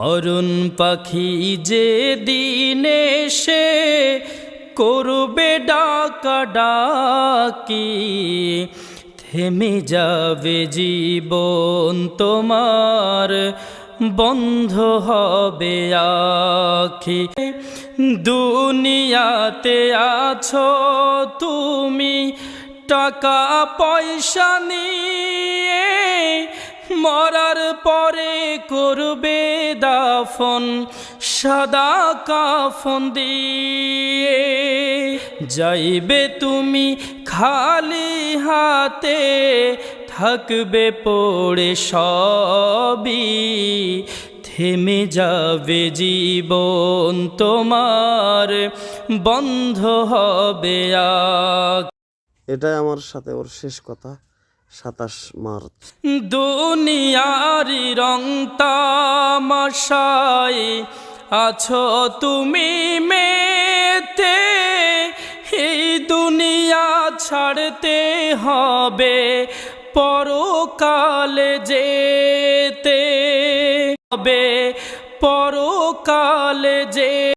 অরুণ পাখি যে দিনে সে করবে ডাকা ডাকি, থেমে যাবে জীবন তোমার, বন্ধ হবে আখি। দুনিয়াতে আছো তুমি, টাকা পয়সা নিয়ে মরার পরে করবে দাফন, সাদা কাফন দিয়ে যাইবে তুমি খালি হাতে, থাকবে পড়ে সবই, থেমে যাবে জীবন তোমার, বন্ধ হবে এটাই আমার সাথে ওর শেষ কথা। সাতাশ মার্চ। দুনিয়ারি রং তামাশাই আছো তুমি মেতে, এই দুনিয়া ছাড়তে হবে পরকালে যেতে হবে, পরকালে যে